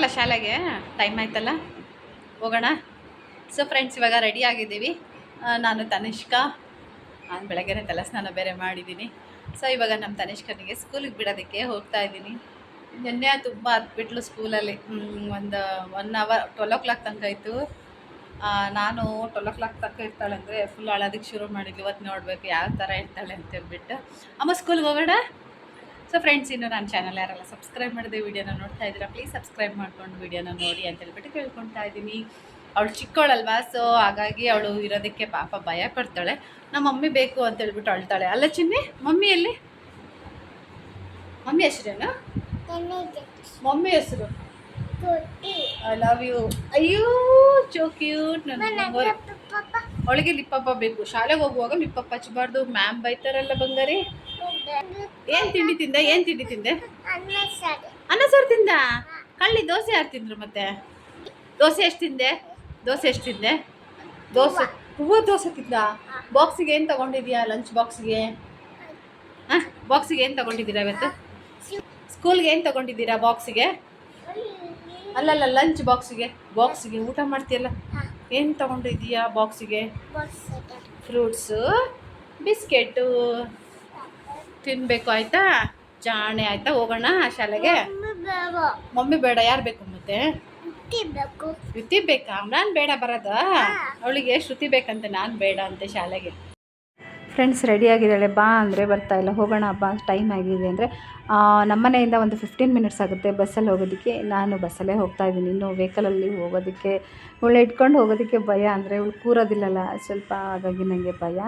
ಬರಲ್ಲ ಶಾಲೆಗೆ. ಟೈಮ್ ಆಯ್ತಲ್ಲ? ಹೋಗೋಣ. ಸೊ ಫ್ರೆಂಡ್ಸ್ ಇವಾಗ ರೆಡಿ ಆಗಿದ್ದೀವಿ. ನಾನು ತನಿಷ್ಕ. ನಾನು ಬೆಳಗ್ಗೆನೇ ತಲೆ ಸ್ನಾನ ಬೇರೆ ಮಾಡಿದ್ದೀನಿ. ಸೊ ಇವಾಗ ನಮ್ಮ ತನಿಷ್ಕನಿಗೆ ಸ್ಕೂಲಿಗೆ ಬಿಡೋದಕ್ಕೆ ಹೋಗ್ತಾ ಇದ್ದೀನಿ. ನಿನ್ನೆ ತುಂಬ ಹತ್ಬಿಟ್ಲು ಸ್ಕೂಲಲ್ಲಿ ಒಂದು one hour twelve o'clock ತನಕ ಇತ್ತು. ನಾನು ಟ್ವೆಲ್ ಓ ಕ್ಲಾಕ್ ತನಕ ಇರ್ತಾಳೆ ಅಂದರೆ ಫುಲ್ ಅಳೋದಕ್ಕೆ ಶುರು ಮಾಡಿದ್ವಿ ಇವತ್ತು ನೋಡಬೇಕು ಯಾವ ಥರ ಇರ್ತಾಳೆ ಅಂತ ಹೇಳ್ಬಿಟ್ಟು. ಅಮ್ಮ ಸ್ಕೂಲ್ಗೆ ಹೋಗೋಣ? ಸೊ ಫ್ರೆಂಡ್ಸ್ ಇನ್ನು ನಾನು ಚಾನಲ್ ಯಾರೆಲ್ಲ ಸಬ್ಸ್ಕ್ರೈಬ್ ಮಾಡಿದೆ ವೀಡಿಯೋನ ನೋಡ್ತಾ ಇದ್ದೀರಾ ಪ್ಲೀಸ್ ಸಬ್ಸ್ಕ್ರೈಬ್ ಮಾಡ್ಕೊಂಡು ವಿಡಿಯೋನ ನೋಡಿ ಅಂತ ಹೇಳ್ಬಿಟ್ಟು ಕೇಳ್ಕೊತಾ ಇದ್ದೀನಿ. ಅವಳು ಚಿಕ್ಕವಳಲ್ವಾ ಸೊ ಹಾಗಾಗಿ ಅವಳು ಇರೋದಕ್ಕೆ ಪಾಪ ಭಯ ಪಡ್ತಾಳೆ. ನಮ್ಮ ಮಮ್ಮಿ ಬೇಕು ಅಂತ ಹೇಳ್ಬಿಟ್ಟು ಅಳ್ತಾಳೆ. ಅಲ್ಲ ಚಿನ್ನಿ ಮಮ್ಮಿ ಎಲ್ಲಿ? ಮಮ್ಮಿ ಹೆಸರೇನು? ಮಮ್ಮಿ ಹೆಸರು? ಐ ಲವ್ ಯು ಅಯ್ಯೋ ಚೋ ಕ್ಯೂಟ್ ನನ್ನ ಅವಳಿಗೆ ಲಿಪ್ಪಪ್ಪ ಬೇಕು. ಶಾಲೆಗೆ ಹೋಗುವಾಗ ಲಿಪ್ಪಪ್ಪ ಹಚ್ಚಬಾರ್ದು ಮ್ಯಾಮ್ ಬೈತಾರಲ್ಲ ಬಂಗಾರಿ. ಏನ್ ತಿಂಡಿ ತಿಂದ? ಏನ್ ತಿಂಡಿ ತಿಂದೆ? ಅನ್ನ ಸಾರು. ತಿಂದ? ಕಳ್ಳಿ ದೋಸೆ ಯಾರು ತಿಂದ್ರು ಮತ್ತೆ? ದೋಸೆ ಎಷ್ಟು ತಿಂದೆ? ದೋಸೆ ಎಷ್ಟು ತಿಂದೆ? ದೋಸೆ ಹೂವು ದೋಸೆ ತಿಂದ? ಬಾಕ್ಸಿಗೆ ಏನು ತಗೊಂಡಿದ್ಯಾ ಲಂಚ್ ಬಾಕ್ಸ್ಗೆ? ಹಾಂ? ಬಾಕ್ಸಿಗೆ ಏನು ತಗೊಂಡಿದ್ದೀರಾ ಇವತ್ತು? ಸ್ಕೂಲ್ಗೆ ಏನು ತಗೊಂಡಿದ್ದೀರಾ ಬಾಕ್ಸಿಗೆ? ಅಲ್ಲಲ್ಲ ಲಂಚ್ ಬಾಕ್ಸಿಗೆ. ಬಾಕ್ಸಿಗೆ ಊಟ ಮಾಡ್ತೀಯಲ್ಲ. ಏನು ತಗೊಂಡಿದ್ದೀಯಾ ಬಾಕ್ಸಿಗೆ? Fruits biscuit. ತಿನ್ನಬೇಕು ಆಯ್ತಾ? ಜಾಣೆ ಆಯ್ತಾ? ಹೋಗೋಣ ಶಾಲೆಗೆ? ಮಮ್ಮಿ ಬೇಡ ಯಾರು ಬೇಕು ಮತ್ತೆ? ಶ್ರುತಿ ಬೇಕಾ ನಾನು ಬೇಡ ಬರೋದ? ಅವಳಿಗೆ ಶ್ರುತಿ ಬೇಕಂತೆ ನಾನು ಬೇಡ ಅಂತೆ ಶಾಲೆಗೆ. ಫ್ರೆಂಡ್ಸ್ ರೆಡಿ ಆಗಿದ್ದಾಳೆ? ಬಾ ಅಂದರೆ ಬರ್ತಾ ಇಲ್ಲ. ಹೋಗೋಣ ಬಾ. ಟೈಮ್ ಆಗಿದೆ ಅಂದರೆ ನಮ್ಮನೆಯಿಂದ ಒಂದು ಫಿಫ್ಟೀನ್ ಮಿನಿಟ್ಸ್ ಆಗುತ್ತೆ ಬಸ್ಸಲ್ಲಿ ಹೋಗೋದಕ್ಕೆ. ನಾನು ಬಸ್ಸಲ್ಲೇ ಹೋಗ್ತಾ ಇದ್ದೀನಿ. ಇನ್ನು ವೆಹಿಕಲಲ್ಲಿ ಹೋಗೋದಕ್ಕೆ ಇವಳು ಇಟ್ಕೊಂಡು ಹೋಗೋದಕ್ಕೆ ಭಯ ಅಂದರೆ ಇವಳು ಕೂರೋದಿಲ್ಲಲ್ಲ. ಸ್ವಲ್ಪ ಹಾಗಾಗಿ ನನಗೆ ಭಯ.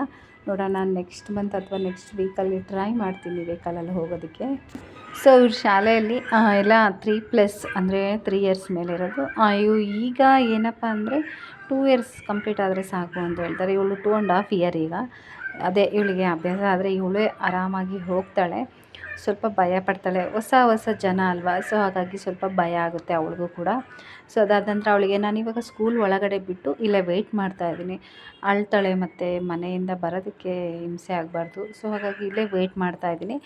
ನೋಡೋಣ ನೆಕ್ಸ್ಟ್ ಮಂತ್ ಅಥವಾ ನೆಕ್ಸ್ಟ್ ವೀಕಲ್ಲಿ ಟ್ರೈ ಮಾಡ್ತೀನಿ ವೆಹಿಕಲಲ್ಲಿ ಹೋಗೋದಕ್ಕೆ. ಸೊ ಇವ್ರ ಶಾಲೆಯಲ್ಲಿ ಎಲ್ಲ ತ್ರೀ ಪ್ಲಸ್ ಅಂದರೆ ತ್ರೀ ಇಯರ್ಸ್ ಮೇಲೆ ಇರೋದು. ಇವು ಈಗ ಏನಪ್ಪ ಅಂದರೆ ಟೂ ಇಯರ್ಸ್ ಕಂಪ್ಲೀಟ್ ಆದರೆ ಸಾಕು ಅಂತ ಹೇಳ್ತಾರೆ. ಇವಳು ಟೂ ಆ್ಯಂಡ್ ಹಾಫ್ ಇಯರ್ ಈಗ. ಅದೇ, ಇವಳಿಗೆ ಅಭ್ಯಾಸ ಆದರೆ ಇವಳೇ ಆರಾಮಾಗಿ ಹೋಗ್ತಾಳೆ. ಸ್ವಲ್ಪ ಭಯ ಪಡ್ತಾಳೆ. ಹೊಸ ಹೊಸ ಜನ ಅಲ್ವಾ? ಸೊ ಹಾಗಾಗಿ ಸ್ವಲ್ಪ ಭಯ ಆಗುತ್ತೆ ಅವಳಿಗೂ ಕೂಡ. ಸೊ ಅದಾದ ನಂತರ ಅವಳಿಗೆ, ನಾನು ಇವಾಗ ಸ್ಕೂಲ್ ಒಳಗಡೆ ಬಿಟ್ಟು ಇಲ್ಲೇ ವೆಯ್ಟ್ ಮಾಡ್ತಾ ಇದ್ದೀನಿ. ಅಳ್ತಾಳೆ ಮತ್ತು ಮನೆಯಿಂದ ಬರೋದಕ್ಕೆ ಹಿಂಸೆ ಆಗಬಾರ್ದು. ಸೊ ಹಾಗಾಗಿ ಇಲ್ಲೇ ವೆಯ್ಟ್ ಮಾಡ್ತಾ ಇದ್ದೀನಿ.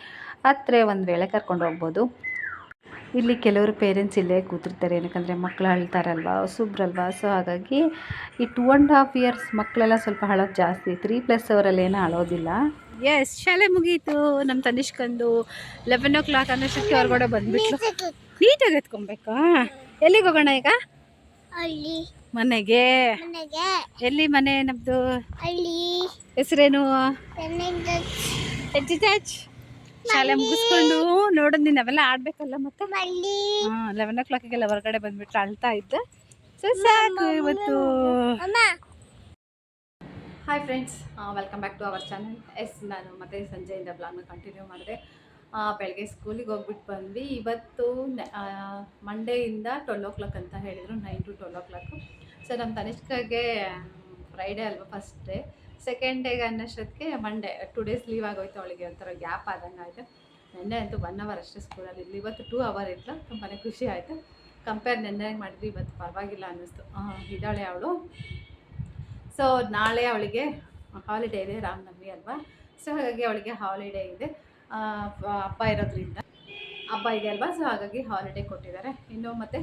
ಹತ್ತಿರ ಒಂದು ವೇಳೆ ಕರ್ಕೊಂಡು ಹೋಗ್ಬೋದು. ಇಲ್ಲಿ ಕೆಲವರು ಪೇರೆಂಟ್ಸ್ ಇಲ್ಲೇ ಕೂತಿರ್ತಾರೆ. ಏನಕ್ಕಂದರೆ ಮಕ್ಕಳು ಅಳ್ತಾರಲ್ವಾ? ಸುಬ್ರಲ್ವಾ? ಸೊ ಹಾಗಾಗಿ ಈ ಟೂ ಆ್ಯಂಡ್ ಹಾಫ್ ಇಯರ್ಸ್ ಮಕ್ಕಳೆಲ್ಲ ಸ್ವಲ್ಪ ಅಳೋದು ಜಾಸ್ತಿ. ತ್ರೀ ಪ್ಲಸ್ ಅವರಲ್ಲಿ ಏನೂ ಅಳೋದಿಲ್ಲ. ಎಸ್ ಶಾಲೆ ಮುಗೀತು. ನಮ್ಮ ತನಿಷ್ಕಂದು ಲೆವೆನ್ ಓ ಕ್ಲಾಕ್ ಅನ್ನೋಷ್ಟಕ್ಕೆ ಹೊರಗಡೆ ಬಂದ್ಬಿಟ್ಲು. ನೀಟಾಗಿ ಎತ್ಕೊಬೇಕಾ? ಎಲ್ಲಿಗೆ ಹೋಗೋಣ ಈಗ? ಮನೆಗೆ. ಎಲ್ಲಿ ಮನೆ ನಮ್ಮದು ಅಲ್ಲಿ ಹೆಸರೇನು? ಶಾಲೆ ಮುಗಿಸ್ಕೊಂಡು ನೋಡೋದು ನೀನು ಅವೆಲ್ಲ ಆಡ್ಬೇಕಲ್ಲ ಮತ್ತೆ? ಲೆವೆನ್ ಓ ಕ್ಲಾಕಿಗೆಲ್ಲ ಹೊರಗಡೆ ಬಂದ್ಬಿಟ್ಟು ಅಳ್ತಾ ಇದ್ದ. ಸೊ ಸಾಕು ಇವತ್ತು. Hi friends welcome back to our channel S ನಾನು ಮತ್ತೆ ಸಂಜೆಯಿಂದ ಬ್ಲಾಗ್ನ ಕಂಟಿನ್ಯೂ ಮಾಡಿದೆ. ಬೆಳಗ್ಗೆ ಸ್ಕೂಲಿಗೆ ಹೋಗ್ಬಿಟ್ಟು ಬಂದ್ವಿ. ಇವತ್ತು ಮಂಡೇಯಿಂದ ಟ್ವೆಲ್ ಓ ಕ್ಲಾಕ್ ಅಂತ ಹೇಳಿದರು nine to twelve o'clock so ನಮ್ಮ ತನಿಷ್ಕಾಗೆ ಫ್ರೈಡೇ ಅಲ್ವಾ ಫಸ್ಟ್ ಡೇ ಸೆಕೆಂಡ್ ಡೇಗೆ ಅನ್ನೋಷ್ಟೊತ್ತಿಗೆ ಮಂಡೇ ಟು ಡೇಸ್ ಲೀವ್ ಆಗೋಯ್ತು ಅವಳಿಗೆ. ಒಂಥರ ಗ್ಯಾಪ್ ಆದಂಗೆ ಆಯಿತು. ನೆನ್ನೆ ಅಂತೂ ಒನ್ ಅವರ್ ಅಷ್ಟೇ ಸ್ಕೂಲಲ್ಲಿ ಇರಲಿ ಇವತ್ತು ಟೂ ಅವರ್ ಇತ್ತು ತುಂಬಾ ಖುಷಿ ಆಯಿತು. ಕಂಪೇರ್ ನೆನ್ನೆ ಮಾಡಿದ್ವಿ. ಇವತ್ತು ಪರವಾಗಿಲ್ಲ ಅನ್ನಿಸ್ತು. ಇದ್ದಾಳೆ ಅವಳು. ಸೊ ನಾಳೆ ಅವಳಿಗೆ ಹಾಲಿಡೇ ಇದೆ ರಾಮನವಮಿ ಅಲ್ವಾ? ಸೊ ಹಾಗಾಗಿ ಅವಳಿಗೆ ಹಾಲಿಡೇ ಇದೆ. ಹಬ್ಬ ಇರೋದ್ರಿಂದ ಹಬ್ಬ ಇದೆ ಅಲ್ವಾ? ಸೊ ಹಾಗಾಗಿ ಹಾಲಿಡೇ ಕೊಟ್ಟಿದ್ದಾರೆ. ಇನ್ನು ಮತ್ತೆ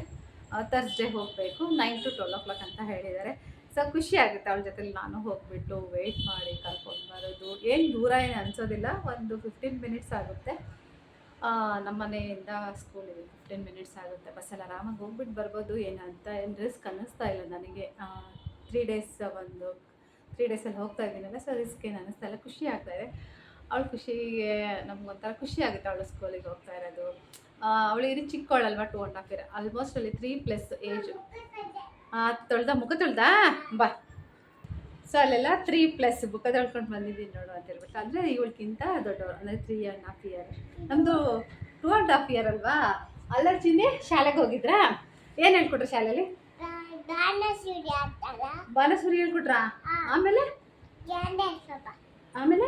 ಥರ್ಸ್ಡೇ ಹೋಗಬೇಕು nine to twelve o'clock ಅಂತ ಹೇಳಿದ್ದಾರೆ. ಸೊ ಖುಷಿ ಆಗುತ್ತೆ ಅವಳ ಜೊತೆಲಿ ನಾನು ಹೋಗ್ಬಿಟ್ಟು ವೆಯ್ಟ್ ಮಾಡಿ ಕರ್ಕೊಂಡು ಬರೋದು. ಏನು ದೂರ ಏನು ಅನಿಸೋದಿಲ್ಲ, ಒಂದು ಫಿಫ್ಟೀನ್ ಮಿನಿಟ್ಸ್ ಆಗುತ್ತೆ. ನಮ್ಮ ಮನೆಯಿಂದ ಸ್ಕೂಲಿಗೆ ಫಿಫ್ಟೀನ್ ಮಿನಿಟ್ಸ್ ಆಗುತ್ತೆ. ಬಸ್ಸಲ್ಲಿ ಆರಾಮಾಗಿ ಹೋಗ್ಬಿಟ್ಟು ಬರ್ಬೋದು. ಏನಂತ ಏನು ರಿಸ್ಕ್ ಅನ್ನಿಸ್ತಾ ಇಲ್ಲ ನನಗೆ. ತ್ರೀ ಡೇಸ್ ಒಂದು ತ್ರೀ ಡೇಸಲ್ಲಿ ಹೋಗ್ತಾ ಇದ್ದೀನಲ್ಲ ಸೊ ಅದಕ್ಕೆ ನನ್ನ ಸ್ಥಳ ಖುಷಿ ಆಗ್ತಾಯಿದೆ ಅವಳು ಖುಷಿಗೆ ನಮಗೊಂಥರ ಖುಷಿ ಆಗುತ್ತೆ ಅವಳು ಸ್ಕೂಲಿಗೆ ಹೋಗ್ತಾ ಇರೋದು. ಅವಳು ಇರಿ ಚಿಕ್ಕವಳಲ್ವಾ two and half year almost ಅಲ್ಲಿ ತ್ರೀ ಪ್ಲಸ್ ಏಜು ತೊಳ್ದ, ಮುಖ ತೊಳ್ದಾ? ಬಾ. ಸೊ ಅಲ್ಲೆಲ್ಲ ತ್ರೀ ಪ್ಲಸ್ ಮುಖ ತೊಳ್ಕೊಂಡು ಬಂದಿದ್ದೀನಿ ನೋಡು ಅಂತ ಹೇಳ್ಬಿಟ್ಟು. ಅಂದರೆ ಇವಳಿಗಿಂತ ದೊಡ್ಡವರು, ಅಂದರೆ ತ್ರೀ ಆ್ಯಂಡ್ ಹಾಫ್ ಇಯರ್ ನಮ್ಮದು ಟು ಆ್ಯಂಡ್ ಹಾಫ್ ಇಯರ್ ಅಲ್ವಾ? ಅಲ್ಲ ಚಿನ್ನಿ ಶಾಲೆಗೆ ಹೋಗಿದ್ರಾ? ಏನು ಹೇಳ್ಕೊಟ್ರು ಶಾಲೆಯಲ್ಲಿ ಗಾನ ಹೇಳ್ಕೊಟ್ರ? ಆಮೇಲೆ? ಆಮೇಲೆ?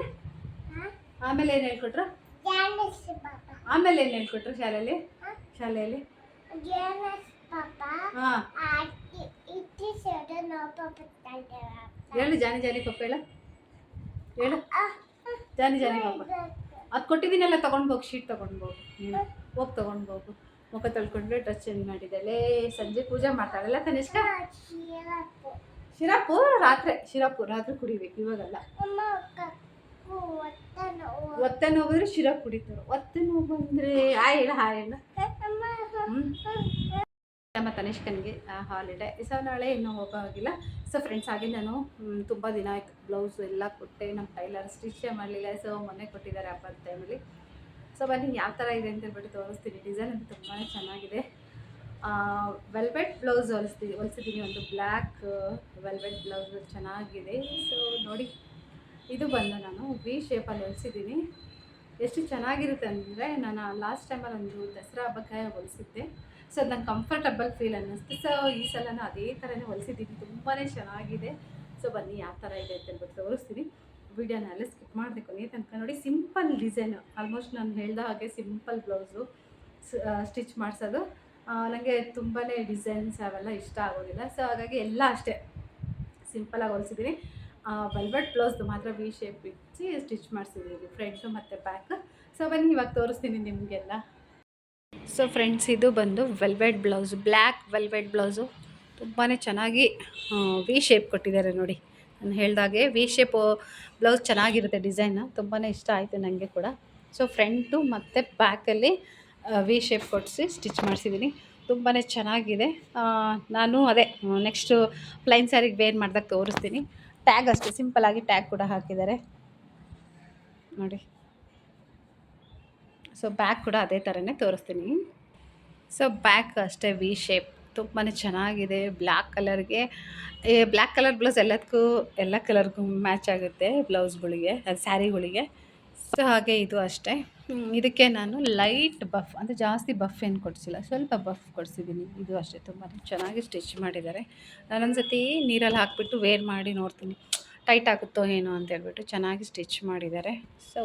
ಆಮೇಲೆ ಏನು ಹೇಳ್ಕೊಟ್ರು? ಆಮೇಲೆ ಏನು ಹೇಳ್ಕೊಟ್ರು ಶಾಲೆಯಲ್ಲಿ? ಶಾಲೆಯಲ್ಲಿ? ಹೇಳು ಜಾನಿ ಜಾನಿ ಪಪ್ಪ ಹೇಳು. ಹೇಳು. ಜಾನಿ ಜಾನಿ ಪಪ್ಪ ಅದು ಕೊಟ್ಟಿದ್ದೀನಲ್ಲ ತೊಗೊಂಡು ಹೋಗಿ ಶೀಟ್ ತಗೊಂಡ್ಬೋಗು ಹೋಗು ತಗೊಂಡ್ಬೋಗು ಮುಖ ತೊಳ್ಕೊಂಡ್ರೆ ಡ್ರೆಸ್ ಚೇಂಜ್ ಮಾಡಿದ್ದಾಳೆ ಸಂಜೆ ಪೂಜೆ ಮಾಡ್ತಾಳಲ್ಲ ತನಿಷ್ಕ? ಶಿರಪ್ಪು. ಶಿರಾಪು ರಾತ್ರಿ ಶಿರಪ್ಪು ರಾತ್ರಿ ಕುಡಿಬೇಕು ಇವಾಗಲ್ಲ. ಒತ್ತ ನೋವು. ಒತ್ತೆ ನೋವಿದ್ರೆ ಶಿರಾಪ್ ಕುಡಿತಾರೆ. ಒತ್ತೆ ನೋವು ಬಂದ್ರೆ ಹಾಯ್ ಹೇಳ ನಮ್ಮ ತನಿಷ್ಕನಿಗೆ ಹಾಲಿಡೇ ಸೊ ನಾಳೆ ಇನ್ನೂ ಹೋಗೋ ಹಾಗಿಲ್ಲ ಸೊ ಫ್ರೆಂಡ್ಸ್ ಹಾಗೆ ನಾನು ತುಂಬ ದಿನ ಆಯಿತು. ಬ್ಲೌಸ್ ಎಲ್ಲ ಕೊಟ್ಟೆ ನಮ್ಮ ಟೈಲರ್ ಸ್ಟಿಚೇ ಮಾಡಲಿಲ್ಲ. ಸೊ ಮೊನ್ನೆ ಕೊಟ್ಟಿದ್ದಾರೆ ಹಬ್ಬದ ಟೈಮಲ್ಲಿ ಸೊ ಬನ್ನಿ, ಯಾವ ಥರ ಇದೆ ಅಂತ ಹೇಳ್ಬಿಟ್ಟು ತೋರಿಸ್ತೀನಿ. ಡಿಸೈನ್ ಅಂತ ತುಂಬಾ ಚೆನ್ನಾಗಿದೆ. ವೆಲ್ವೆಟ್ ಬ್ಲೌಸ್ ಹೊಲಿಸ್ತೀನಿ ಹೊಲಿಸಿದ್ದೀನಿ ಒಂದು ಬ್ಲ್ಯಾಕ್ ವೆಲ್ವೆಟ್ ಬ್ಲೌಸ್ ಚೆನ್ನಾಗಿದೆ. ಸೊ ನೋಡಿ, ಇದು ಬಂದು ನಾನು ವಿ ಶೇಪಲ್ಲಿ ಹೊಲಿಸಿದ್ದೀನಿ ಎಷ್ಟು ಚೆನ್ನಾಗಿರುತ್ತೆ ಅಂದರೆ, ನಾನು ಲಾಸ್ಟ್ ಟೈಮಲ್ಲಿ ಒಂದು ದಸರಾ ಹಬ್ಬಕ್ಕೆ ಹೊಲಿಸಿದ್ದೆ. ಸೊ ಅದು ನಂಗೆ ಕಂಫರ್ಟಬಲ್ ಫೀಲ್ ಅನ್ನಿಸ್ತು. ಸೊ ಈ ಸಲ ಅದೇ ಥರನೇ ಹೊಲಿಸಿದ್ದೀನಿ ತುಂಬಾ ಚೆನ್ನಾಗಿದೆ. ಸೊ ಬನ್ನಿ, ಯಾವ ಥರ ಇದೆ ಅಂತ ಹೇಳ್ಬಿಟ್ಟು ತೋರಿಸ್ತೀನಿ. ವಿಡಿಯೋನ ಎಲ್ಲ ಸ್ಕಿಪ್ ಮಾಡಬೇಕು ಕೊನೆಯ ತನಕ ನೋಡಿ, ಸಿಂಪಲ್ ಡಿಸೈನು. ಆಲ್ಮೋಸ್ಟ್ ನಾನು ಹೇಳ್ದ ಹಾಗೆ ಸಿಂಪಲ್ ಬ್ಲೌಸು ಸ್ಟಿಚ್ ಮಾಡಿಸೋದು. ನನಗೆ ತುಂಬಾ ಡಿಸೈನ್ಸ್ ಅವೆಲ್ಲ ಇಷ್ಟ ಆಗೋದಿಲ್ಲ. ಸೊ ಹಾಗಾಗಿ ಎಲ್ಲ ಅಷ್ಟೇ. ಸಿಂಪಲಾಗಿ ಹೊಲಿಸಿದ್ದೀನಿ ವೆಲ್ವೆಟ್ ಬ್ಲೌಸ್ದು ಮಾತ್ರ ವಿ ಶೇಪ್ ಇಟ್ಟು ಸ್ಟಿಚ್ ಮಾಡಿಸಿದ್ದೀನಿ ಫ್ರಂಟು ಮತ್ತು ಬ್ಯಾಕ್ ಸೊ ಬನ್ನಿ, ಇವಾಗ ತೋರಿಸ್ತೀನಿ ನಿಮಗೆಲ್ಲ. ಸೊ ಫ್ರೆಂಡ್ಸ್ ಇದು ಬಂದು velvet blouse black velvet blouse ತುಂಬಾ ಚೆನ್ನಾಗಿ ವಿ ಶೇಪ್ ಕೊಟ್ಟಿದ್ದಾರೆ ನೋಡಿ. ನಾನು ಹೇಳ್ದಾಗೆ ವಿ ಶೇಪು ಬ್ಲೌಸ್ ಚೆನ್ನಾಗಿರುತ್ತೆ ಡಿಸೈನ್ ತುಂಬಾ ಇಷ್ಟ ಆಯಿತು ನನಗೆ ಕೂಡ. ಸೊ ಫ್ರಂಟು ಮತ್ತು ಬ್ಯಾಕಲ್ಲಿ ವಿ ಶೇಪ್ ಕೊಡಿಸಿ ಸ್ಟಿಚ್ ಮಾಡಿಸಿದ್ದೀನಿ ತುಂಬಾ ಚೆನ್ನಾಗಿದೆ. ನಾನು ಅದೇ ನೆಕ್ಸ್ಟು ಪ್ಲೈನ್ ಸ್ಯಾರಿಗೆ ವೇರ್ ಮಾಡಿದಾಗ ತೋರಿಸ್ತೀನಿ. ಟ್ಯಾಗ್ ಅಷ್ಟೇ ಸಿಂಪಲಾಗಿ ಟ್ಯಾಗ್ ಕೂಡ ಹಾಕಿದ್ದಾರೆ. ನೋಡಿ. ಸೊ ಬ್ಯಾಕ್ ಕೂಡ ಅದೇ ಥರನೇ ತೋರಿಸ್ತೀನಿ. ಸೊ ಬ್ಯಾಕ್ ಅಷ್ಟೇ ವಿ ಶೇಪ್. ತುಂಬಾ ಚೆನ್ನಾಗಿದೆ ಬ್ಲ್ಯಾಕ್ ಕಲರ್ಗೆ ಬ್ಲ್ಯಾಕ್ ಕಲರ್ ಬ್ಲೌಸ್ ಎಲ್ಲದಕ್ಕೂ, ಎಲ್ಲ ಕಲರ್ಗೂ ಮ್ಯಾಚ್ ಆಗುತ್ತೆ ಬ್ಲೌಸ್ಗಳಿಗೆ, ಸ್ಯಾರಿಗಳಿಗೆ. ಸೊ ಹಾಗೆ ಇದು ಅಷ್ಟೇ. ಇದಕ್ಕೆ ನಾನು ಲೈಟ್ ಬಫ್, ಅಂದರೆ ಜಾಸ್ತಿ ಬಫ್ ಏನು ಕೊಡಿಸಿಲ್ಲ, ಸ್ವಲ್ಪ ಬಫ್ ಕೊಡಿಸಿದ್ದೀನಿ. ಇದು ಅಷ್ಟೇ, ತುಂಬಾ ಚೆನ್ನಾಗಿ ಸ್ಟಿಚ್ ಮಾಡಿದ್ದಾರೆ. ನಾನೊಂದು ಸತಿ ನೀರಲ್ಲಿ ಹಾಕಿಬಿಟ್ಟು ವೇರ್ ಮಾಡಿ ನೋಡ್ತೀನಿ. ಟೈಟ್ ಆಗುತ್ತೋ ಏನೋ ಅಂತ ಹೇಳ್ಬಿಟ್ಟು ಚೆನ್ನಾಗಿ ಸ್ಟಿಚ್ ಮಾಡಿದ್ದಾರೆ. ಸೊ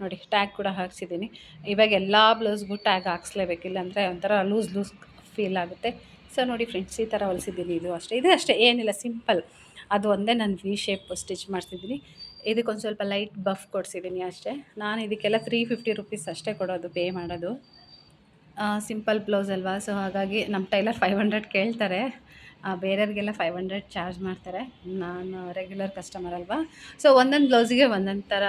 ನೋಡಿ, ಟ್ಯಾಗ್ ಕೂಡ ಹಾಕ್ಸಿದ್ದೀನಿ. ಇವಾಗ ಎಲ್ಲ ಬ್ಲೌಸ್ಗೂ ಟ್ಯಾಗ್ ಹಾಕ್ಸ್ಲೇಬೇಕಿಲ್ಲ ಅಂದರೆ ಒಂಥರ ಲೂಸ್ ಲೂಸ್ ಫೀಲ್ ಆಗುತ್ತೆ. ಸೊ ನೋಡಿ ಫ್ರೆಂಡ್ಸ್ ಈ ಥರ ಹೊಲಿಸಿದ್ದೀನಿ, ಇದು ಅಷ್ಟೇ. ಇದು ಅಷ್ಟೇ, ಏನಿಲ್ಲ ಸಿಂಪಲ್ ಅದು ಒಂದೇ ನಾನು ವಿ ಶೇಪ್ ಸ್ಟಿಚ್ ಮಾಡ್ತಿದ್ದೀನಿ ಇದಕ್ಕೊಂದು ಸ್ವಲ್ಪ ಲೈಟ್ ಬಫ್ ಕೊಡಿಸಿದ್ದೀನಿ ಅಷ್ಟೇ. ನಾನು ಇದಕ್ಕೆಲ್ಲ ತ್ರೀ ಫಿಫ್ಟಿ ರುಪೀಸ್ ಅಷ್ಟೇ ಕೊಡೋದು ಪೇ ಮಾಡೋದು. ಸಿಂಪಲ್ ಬ್ಲೌಸ್ ಅಲ್ವಾ? ಸೊ ಹಾಗಾಗಿ ನಮ್ಮ ಟೈಲರ್ ಫೈವ್ ಹಂಡ್ರೆಡ್ ಕೇಳ್ತಾರೆ. ಬೇರೆಯವ್ರಿಗೆಲ್ಲ ಫೈವ್ ಹಂಡ್ರೆಡ್ ಚಾರ್ಜ್ ಮಾಡ್ತಾರೆ. ನಾನು ರೆಗ್ಯುಲರ್ ಕಸ್ಟಮರ್ ಅಲ್ವಾ? ಸೊ ಒಂದೊಂದು ಬ್ಲೌಸಿಗೆ ಒಂದೊಂದು ಥರ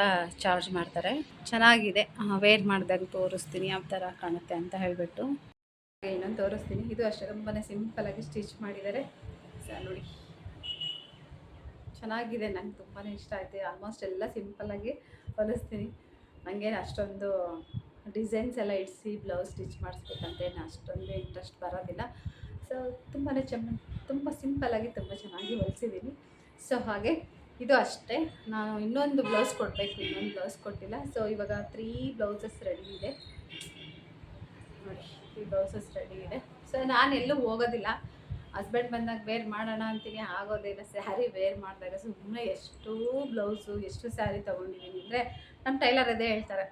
ಚಾರ್ಜ್ ಮಾಡ್ತಾರೆ. ಚೆನ್ನಾಗಿದೆ. ವೇರ್ ಮಾಡಿದಾಗ ತೋರಿಸ್ತೀನಿ, ಯಾವ ಥರ ಕಾಣುತ್ತೆ ಅಂತ ಹೇಳಿಬಿಟ್ಟು. ಏನಂತ ತೋರಿಸ್ತೀನಿ. ಇದು ಅಷ್ಟೇ ತುಂಬಾ ಸಿಂಪಲಾಗಿ ಸ್ಟಿಚ್ ಮಾಡಿದ್ದಾರೆ. ಸೊ, ನೋಡಿ. ಚೆನ್ನಾಗಿದೆ, ನಂಗೆ ತುಂಬಾ ಇಷ್ಟ ಆಯಿತು. ಆಲ್ಮೋಸ್ಟ್ ಎಲ್ಲ ಸಿಂಪಲ್ಲಾಗಿ ಹೊಲಿಸ್ತೀನಿ. ನನಗೆ ಅಷ್ಟೊಂದು ಡಿಸೈನ್ಸ್ ಎಲ್ಲ ಇಡಿಸಿ ಬ್ಲೌಸ್ ಸ್ಟಿಚ್ ಮಾಡಿಸ್ಬೇಕಂತೇನು ಅಷ್ಟೊಂದು ಇಂಟ್ರೆಸ್ಟ್ ಬರೋದಿಲ್ಲ. ಸೊ ತುಂಬಾ ಚೆನ್ನ, ತುಂಬ ಸಿಂಪಲ್ಲಾಗಿ ತುಂಬ ಚೆನ್ನಾಗಿ ಹೊಲಿಸಿದ್ದೀನಿ. ಸೊ ಹಾಗೆ, ಇದು ಅಷ್ಟೇ. ನಾನು ಇನ್ನೊಂದು ಬ್ಲೌಸ್ ಕೊಡಬೇಕು, ಇನ್ನೊಂದು ಬ್ಲೌಸ್ ಕೊಟ್ಟಿಲ್ಲ. ಸೊ ಇವಾಗ ತ್ರೀ ಬ್ಲೌಸಸ್ ರೆಡಿ ಇದೆ. ನೋಡಿ ಈ ರೆಡಿ ಇದೆ. ಸೊ ನಾನು ಎಲ್ಲೂ ಹೋಗೋದಿಲ್ಲ. ಹಸ್ಬೆಂಡ್ ಬಂದಾಗ ವೇರ್ ಮಾಡೋಣ ಅಂತೀನಿ, ಆಗೋದಿಲ್ಲ. ಸ್ಯಾರಿ ವೇರ್ ಮಾಡಿದಾಗ ಸುಮ್ಮನೆ ಎಷ್ಟು ಬ್ಲೌಸು ಎಷ್ಟು ಸ್ಯಾರಿ ತೊಗೊಂಡಿದ್ದೀನಿ. ಅಂದರೆ ನಮ್ಮ ಟೈಲರ್ ಅದೇ ಹೇಳ್ತಾರೆ.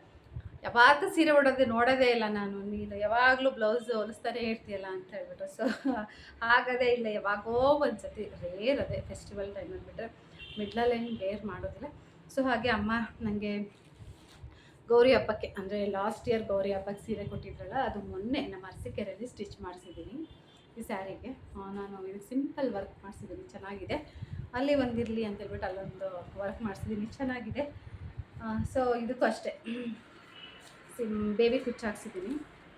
ಯಾವತ್ತೂ ಸೀರೆ ಉಡೋದು ನೋಡೋದೇ ಇಲ್ಲ ನಾನು. ನೀನು ಯಾವಾಗಲೂ ಬ್ಲೌಸ್ ಹೊಲಿಸ್ತಾನೆ ಇರ್ತೀಯಲ್ಲ ಅಂತ ಹೇಳ್ಬಿಟ್ಟು. ಸೊ ಆಗೋದೇ ಇಲ್ಲ. ಯಾವಾಗೋ ಒಂದು ಸತಿ ರೇರ್ ಅದೇ ಫೆಸ್ಟಿವಲ್ ಟೈಮಲ್ಲಿ ಬಿಟ್ಟರೆ ಮಿಡ್ಲಲ್ಲೇನು ವೇರ್ ಮಾಡೋದಿಲ್ಲ. ಸೊ ಹಾಗೆ ಅಮ್ಮ ನನಗೆ ಗೌರಿ ಹಬ್ಬಕ್ಕೆ, ಅಂದರೆ ಲಾಸ್ಟ್ ಇಯರ್ ಗೌರಿ ಹಬ್ಬಕ್ಕೆ ಸೀರೆ ಕೊಟ್ಟಿದ್ರಲ್ಲ, ಅದು ಮೊನ್ನೆ ನಮ್ಮ ಅರಸಿಕೆರೆಯಲ್ಲಿ ಸ್ಟಿಚ್ ಮಾಡಿಸಿದ್ದೀನಿ ಈ ಸ್ಯಾರಿಗೆ. ನಾನು ಇದು ಸಿಂಪಲ್ ವರ್ಕ್ ಮಾಡಿಸಿದ್ದೀನಿ, ಚೆನ್ನಾಗಿದೆ. ಅಲ್ಲಿ ಒಂದಿರಲಿ ಅಂತ ಹೇಳ್ಬಿಟ್ಟು ಅಲ್ಲೊಂದು ವರ್ಕ್ ಮಾಡಿಸಿದ್ದೀನಿ, ಚೆನ್ನಾಗಿದೆ. ಸೊ ಇದಕ್ಕೂ ಅಷ್ಟೇ. ಸಿಮ್ ಬೇಬಿ ಕುಚ್ಚು ಹಾಕ್ಸಿದ್ದೀನಿ.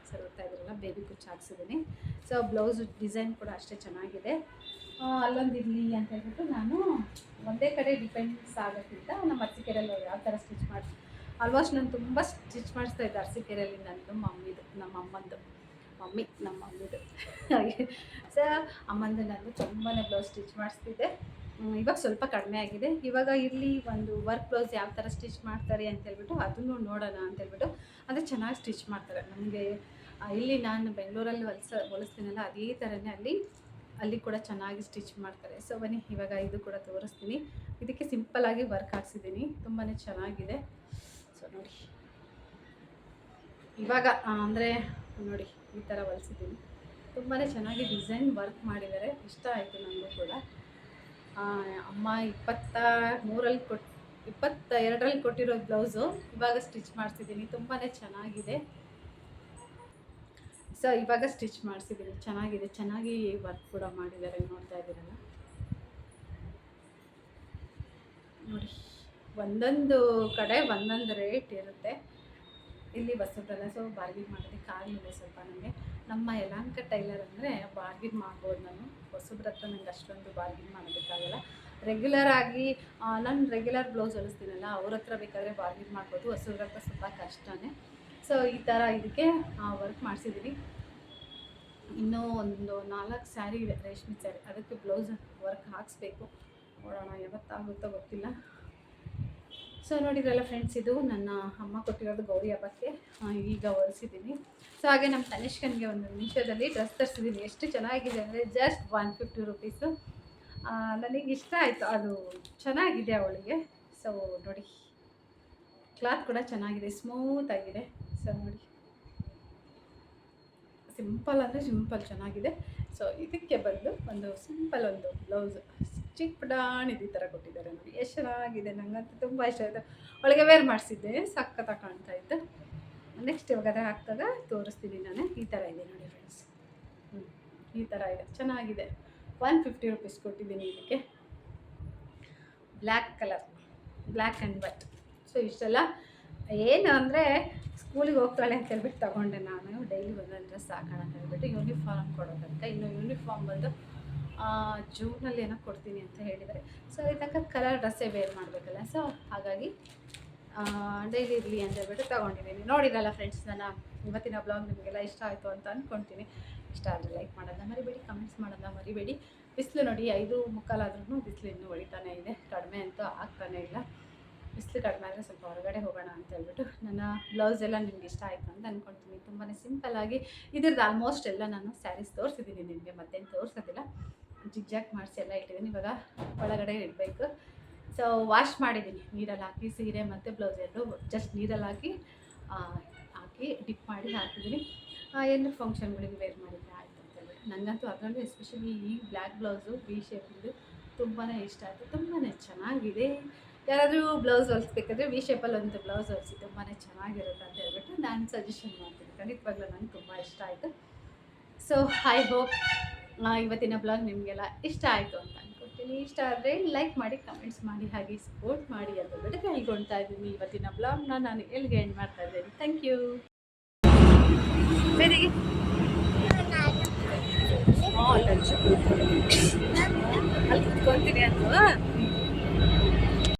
ಸರ್ ಓದ್ತಾ ಇದ್ರಲ್ಲ ಬೇಬಿ ಕುಚ್ಚು ಹಾಕ್ಸಿದ್ದೀನಿ. ಸೊ ಬ್ಲೌಸ್ ಡಿಸೈನ್ ಕೂಡ ಅಷ್ಟೇ ಚೆನ್ನಾಗಿದೆ. ಅಲ್ಲೊಂದು ಇರಲಿ ಅಂತ ಹೇಳ್ಬಿಟ್ಟು ನಾನು ಒಂದೇ ಕಡೆ ಡಿಪೆಂಡ್ಸ್ ಆಗೋಕ್ಕಿಂತ ನಮ್ಮ ಅರ್ಸಿಕೆರೆಯಲ್ಲಿ ಯಾವ ಥರ ಸ್ಟಿಚ್ ಮಾಡಿ ಆಲ್ಮೋಸ್ಟ್ ನಾನು ತುಂಬ ಸ್ಟಿಚ್ ಮಾಡಿಸ್ತಾ ಇದ್ದೆ ಅರಸೀಕೆರೆಯಲ್ಲಿ ನಂದು ಮಮ್ಮಿದು, ನಮ್ಮ ಅಮ್ಮಂದು. ಮಮ್ಮಿ, ನಮ್ಮ ಮಮ್ಮಿದು. ಸೊ ಅಮ್ಮಂದು ನಂದು ತುಂಬಾ ಬ್ಲೌಸ್ ಸ್ಟಿಚ್ ಮಾಡಿಸ್ತಿದ್ದೆ. ಇವಾಗ ಸ್ವಲ್ಪ ಕಡಿಮೆ ಆಗಿದೆ. ಇವಾಗ ಇಲ್ಲಿ ಒಂದು ವರ್ಕ್ ಬ್ಲೌಸ್ ಯಾವ ಥರ ಸ್ಟಿಚ್ ಮಾಡ್ತಾರೆ ಅಂತ ಹೇಳ್ಬಿಟ್ಟು ಅದನ್ನು ನೋಡೋಣ ಅಂತ ಹೇಳ್ಬಿಟ್ಟು ಅದು ಚೆನ್ನಾಗಿ ಸ್ಟಿಚ್ ಮಾಡ್ತಾರೆ. ನಮಗೆ ಇಲ್ಲಿ ನಾನು ಬೆಂಗಳೂರಲ್ಲಿ ಹೊಲ್ಸ, ಹೊಲಿಸ್ತೀನಲ್ಲ, ಅದೇ ಥರನೇ ಅಲ್ಲಿ ಅಲ್ಲಿ ಕೂಡ ಚೆನ್ನಾಗಿ ಸ್ಟಿಚ್ ಮಾಡ್ತಾರೆ. ಸೊ ಬನ್ನಿ, ಇವಾಗ ಇದು ಕೂಡ ತೋರಿಸ್ತೀನಿ. ಇದಕ್ಕೆ ಸಿಂಪಲ್ಲಾಗಿ ವರ್ಕ್ ಹಾಕ್ಸಿದ್ದೀನಿ. ತುಂಬಾ ಚೆನ್ನಾಗಿದೆ ಸೊ ನೋಡಿ ಇವಾಗ ಅಂದರೆ ನೋಡಿ, ಈ ಥರ ಹೊಲಿಸಿದ್ದೀನಿ. ತುಂಬಾ ಚೆನ್ನಾಗಿ ಡಿಸೈನ್ ವರ್ಕ್ ಮಾಡಿದ್ದಾರೆ. ಇಷ್ಟ ಆಯಿತು ನನಗೂ ಕೂಡ. ಅಮ್ಮ ಇಪ್ಪತ್ತ ಮೂರಲ್ಲಿ ಕೊಟ್ಟು ಇಪ್ಪತ್ತ ಎರಡರಲ್ಲಿ ಕೊಟ್ಟಿರೋ ಬ್ಲೌಸು ಇವಾಗ ಸ್ಟಿಚ್ ಮಾಡಿಸಿದ್ದೀನಿ. ತುಂಬಾ ಚೆನ್ನಾಗಿದೆ. ಸೊ ಇವಾಗ ಸ್ಟಿಚ್ ಮಾಡಿಸಿದ್ದೀನಿ. ಚೆನ್ನಾಗಿದೆ. ಚೆನ್ನಾಗಿ ವರ್ಕ್ ಕೂಡ ಮಾಡಿದ್ದಾರೆ. ನೋಡ್ತಾ ಇದ್ದೀರಲ್ಲ? ನೋಡಿ, ಒಂದೊಂದು ಕಡೆ ಒಂದೊಂದು ರೇಟ್ ಇರುತ್ತೆ. ಇಲ್ಲಿ ಬಸವರಲ್ಲ ಸೊ ಬಾರ್ಗಿನ್ ಮಾಡೋದಕ್ಕೆ ಆಗಲಿಲ್ಲ ಸ್ವಲ್ಪ ನನಗೆ ನಮ್ಮ ಯಲಾಂಕ ಟೈಲರ್ ಅಂದರೆ ಬಾರ್ಗಿನ್ ಮಾಡ್ಬೋದು ನಾನು. ಹೊಸಬ್ರ ಹತ್ರ ನಂಗೆ ಅಷ್ಟೊಂದು ಬಾರ್ಗಿನ್ ಮಾಡೋದಕ್ಕಾಗಲ್ಲ ರೆಗ್ಯುಲರ್ ಆಗಿ ನಾನು ರೆಗ್ಯುಲರ್ ಬ್ಲೌಸ್ ಹೊಲಿಸ್ತೀನಲ್ಲ, ಅವ್ರ ಹತ್ರ ಬೇಕಾದರೆ ಬಾರ್ಗಿನ್ ಮಾಡ್ಬೋದು. ಹೊಸಬ್ರ ಹತ್ರ ಸ್ವಲ್ಪ ಕಷ್ಟನೇ. ಸೊ ಈ ಥರ ಇದಕ್ಕೆ ವರ್ಕ್ ಮಾಡಿಸಿದ್ದೀನಿ ಇನ್ನೂ ಒಂದು ನಾಲ್ಕು ಸ್ಯಾರಿ ಇದೆ, ರೇಷ್ಮೆ ಸ್ಯಾರಿ ಅದಕ್ಕೆ ಬ್ಲೌಸ್ ವರ್ಕ್ ಹಾಕಿಸ್ಬೇಕು. ನೋಡೋಣ, ಯಾವತ್ತಾಗುತ್ತೋ ಗೊತ್ತಿಲ್ಲ. ಸೊ ನೋಡಿದ್ರಲ್ಲ ಫ್ರೆಂಡ್ಸ್ ಇದು ನನ್ನ ಅಮ್ಮ ಕೊಟ್ಟಿರೋದು ಗೌರಿ ಹಬ್ಬಕ್ಕೆ ಈಗ ಹೊಲಿಸಿದ್ದೀನಿ. ಸೊ ಹಾಗೆ ನಮ್ಮ ತನಿಷ್ಕನ್ಗೆ ಒಂದು ನಿಮಿಷದಲ್ಲಿ ಡ್ರೆಸ್ ತರಿಸಿದ್ದೀನಿ ಎಷ್ಟು ಚೆನ್ನಾಗಿದೆ ಅಂದರೆ ಜಸ್ಟ್ ಒನ್ ಫಿಫ್ಟಿ ರುಪೀಸು ನನಗೆ ಇಷ್ಟ ಆಯಿತು. ಅದು ಚೆನ್ನಾಗಿದೆ ಅವಳಿಗೆ. ಸೊ ನೋಡಿ ಕ್ಲಾತ್ ಕೂಡ ಚೆನ್ನಾಗಿದೆ ಸ್ಮೂತ್ ಆಗಿದೆ. ಸೊ ನೋಡಿ ಸಿಂಪಲ್ ಅಂದರೆ ಸಿಂಪಲ್ ಚೆನ್ನಾಗಿದೆ. ಸೊ ಇದಕ್ಕೆ ಬಂದು ಒಂದು ಸಿಂಪಲ್ ಒಂದು ಬ್ಲೌಸ್ ಚಿಕ್ಕ ಪುಟಾಣಿದು ಥರ ಕೊಟ್ಟಿದ್ದಾರೆ ನೋಡಿ. ಎಷ್ಟು ಚೆನ್ನಾಗಿದೆ ನನಗಂತೂ ತುಂಬ ಇಷ್ಟ ಆಯಿತು. ಒಳಗೆ ವೇರ್ ಮಾಡಿಸಿದ್ದೆ ಸಖತ್ತಾಗಿ ಕಾಣ್ತಾ ಇತ್ತು. ನೆಕ್ಸ್ಟ್ ಇವಾಗ ಅದೇ ಹಾಕಿದಾಗ ತೋರಿಸ್ತೀನಿ ನಾನು. ಈ ಥರ ಇದೆ ನೋಡಿ ಫ್ರೆಂಡ್ಸ್ ಈ ಥರ ಇದೆ. ಚೆನ್ನಾಗಿದೆ. ಒನ್ ಫಿಫ್ಟಿ ರುಪೀಸ್ ಕೊಟ್ಟಿದ್ದೀನಿ ಇದಕ್ಕೆ. Black colour black and white so ಇಷ್ಟೆಲ್ಲ? ಏನು ಅಂದರೆ ಸ್ಕೂಲಿಗೆ ಹೋಗ್ತಾಳೆ ಅಂತ ಹೇಳ್ಬಿಟ್ಟು ತಗೊಂಡೆ ನಾನು. ಡೈಲಿ ಒಂದೊಂದು ಡ್ರೆಸ್ ಹಾಕೋಣ ಹೇಳ್ಬಿಟ್ಟು ಯೂನಿಫಾರ್ಮ್ ಕೊಡೋದಂತ ಇನ್ನು ಯೂನಿಫಾರ್ಮ್ ಬಂದು ಜೂನಲ್ಲಿ ಏನೋ ಕೊಡ್ತೀನಿ ಅಂತ ಹೇಳಿದ್ದಾರೆ. ಸೊ ಅದೇ ತಕ್ಕ ಕಲರ್ ಡ್ರೆಸ್ಸೇ ವೇರ್ ಮಾಡಬೇಕಲ್ಲ. ಸೊ ಹಾಗಾಗಿ ಡೈಲಿ ಇರಲಿ ಅಂತ ಹೇಳ್ಬಿಟ್ಟು ತೊಗೊಂಡಿದ್ದೀನಿ. ನೋಡಿರಲ್ಲ ಫ್ರೆಂಡ್ಸ್ ನನ್ನ ಇವತ್ತಿನ ಬ್ಲಾಗ್ ನಿಮಗೆಲ್ಲ ಇಷ್ಟ ಆಯಿತು ಅಂತ ಅಂದ್ಕೊಳ್ತೀನಿ ಇಷ್ಟ ಆದರೆ ಲೈಕ್ ಮಾಡೋದನ್ನ ಮರಿಬೇಡಿ ಕಮೆಂಟ್ಸ್ ಮಾಡೋದನ್ನ ಮರಿಬೇಡಿ. ಬಿಸಿಲು ನೋಡಿ, ಐದು ಮುಕ್ಕಾಲಾದ್ರೂ ಬಿಸಿಲು ಇನ್ನೂ ಹೊಡಿತಾನೆ ಇದೆ. ಕಡಿಮೆ ಅಂತೂ ಆಗ್ತಾನೆ ಇಲ್ಲ. ಬಿಸಿಲು ಕಡಿಮೆ ಆದರೆ ಸ್ವಲ್ಪ ಹೊರಗಡೆ ಹೋಗೋಣ ಅಂತ ಹೇಳ್ಬಿಟ್ಟು ನನ್ನ ಬ್ಲೌಸ್ ಎಲ್ಲ ನಿಮ್ಗೆ ಇಷ್ಟ ಆಯಿತು ಅಂತ ಅಂದ್ಕೊಳ್ತೀನಿ ತುಂಬಾ ಸಿಂಪಲ್ಲಾಗಿ ಇದ್ರದ್ದು ಆಲ್ಮೋಸ್ಟ್ ಎಲ್ಲ ನಾನು ಸ್ಯಾರೀಸ್ ತೋರಿಸಿದ್ದೀನಿ ನಿಮಗೆ, ಮತ್ತೇನು ತೋರಿಸೋದಿಲ್ಲ. ಜಿಗ್ಜಾಕ್ ಮಾಡಿಸಿ ಎಲ್ಲ ಇಟ್ಟಿದ್ದೀನಿ. ಇವಾಗ ಒಳಗಡೆ ಇಡಬೇಕು. ಸೊ ವಾಶ್ ಮಾಡಿದ್ದೀನಿ. ನೀರಲ್ಲಿ ಹಾಕಿ, ಸೀರೆ ಮತ್ತು ಬ್ಲೌಸ್ ಎರಡು ಜಸ್ಟ್ ನೀರಲ್ಲಿ ಹಾಕಿ ಹಾಕಿ ಡಿಪ್ ಮಾಡಿ ಹಾಕಿದ್ದೀನಿ. ಏನು ಫಂಕ್ಷನ್ಗಳಿಗೆ ವೇರ್ ಮಾಡಿದ್ರೆ ಆಯಿತು ಅಂತ ಹೇಳ್ಬಿಟ್ಟು. ನನಗಂತೂ ಅದರಲ್ಲೂ ಎಸ್ಪೆಷಲಿ ಈ ಬ್ಲ್ಯಾಕ್ ಬ್ಲೌಸು ಬಿ ಶೇಪಿಂದು ತುಂಬಾ ಇಷ್ಟ ಆಯಿತು. ತುಂಬಾ ಚೆನ್ನಾಗಿದೆ. ಯಾರಾದರೂ ಬ್ಲೌಸ್ ಹೊಲಿಸ್ಬೇಕಾದ್ರೆ ವಿ ಶೇಪಲ್ಲಿ ಒಂದು ಬ್ಲೌಸ್ ಹೊಲಿಸಿ ತುಂಬಾ ಚೆನ್ನಾಗಿರುತ್ತೆ ಅಂತ ಹೇಳ್ಬಿಟ್ಟು ನಾನು ಸಜೆಷನ್ ಮಾಡ್ತೀನಿ. ಖಂಡಿತವಾಗ್ಲೂ ನನಗೆ ತುಂಬ ಇಷ್ಟ ಆಯಿತು. ಸೊ ಐ ಹೋಪ್ ಇವತ್ತಿನ ಬ್ಲಾಗ್ ನಿಮಗೆಲ್ಲ ಇಷ್ಟ ಆಯಿತು ಅಂತ ಅಂದ್ಕೊಳ್ತೀನಿ ಇಷ್ಟ ಆದರೆ ಲೈಕ್ ಮಾಡಿ ಕಮೆಂಟ್ಸ್ ಮಾಡಿ, ಹಾಗೆ ಸಪೋರ್ಟ್ ಮಾಡಿ ಅಂತ ಹೇಳ್ಬಿಟ್ಟು ಕೇಳ್ಕೊಳ್ತಾ ಇದ್ದೀನಿ. ಇವತ್ತಿನ ಬ್ಲಾಗ್ನ ನಾನು ಎಲ್ಲಿಗೆ ಎಂಡ್ ಮಾಡ್ತಾ ಇದ್ದೀನಿ. ಥ್ಯಾಂಕ್ ಯು ಅಲ್ಲಿ, ಕುತ್ಕೊತೀನಿ ಅಂತ